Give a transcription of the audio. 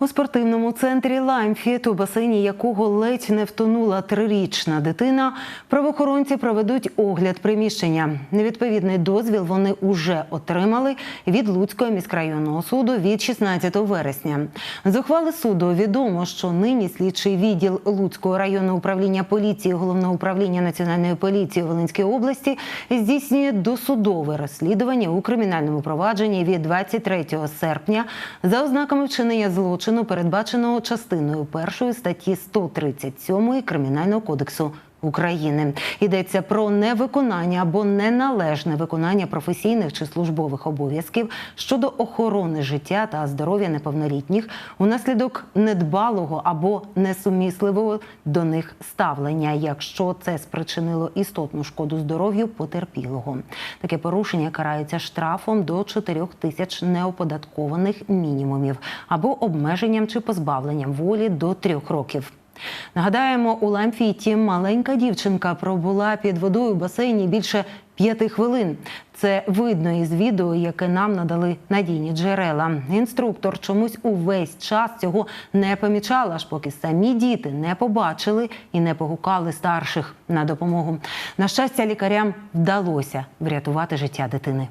У спортивному центрі Лаймфіт, у басейні якого ледь не втонула трирічна дитина, правоохоронці проведуть огляд приміщення. Невідповідний дозвіл вони уже отримали від Луцького міськрайонного суду від 16 вересня. З ухвали суду відомо, що нині слідчий відділ Луцького районного управління поліції головного управління національної поліції у Волинській області здійснює досудове розслідування у кримінальному провадженні від 23 серпня за ознаками вчинення злочину, передбаченого частиною першої статті 137 Кримінального кодексу. України йдеться про невиконання або неналежне виконання професійних чи службових обов'язків щодо охорони життя та здоров'я неповнолітніх унаслідок недбалого або несумісливого до них ставлення, якщо це спричинило істотну шкоду здоров'ю потерпілого. Таке порушення карається штрафом до 4 тисяч неоподаткованих мінімумів або обмеженням чи позбавленням волі до 3 років. Нагадаємо, у Ламфіті маленька дівчинка пробула під водою в басейні більше п'яти хвилин. Це видно із відео, яке нам надали надійні джерела. Інструктор чомусь увесь час цього не помічала, аж поки самі діти не побачили і не погукали старших на допомогу. На щастя, лікарям вдалося врятувати життя дитини.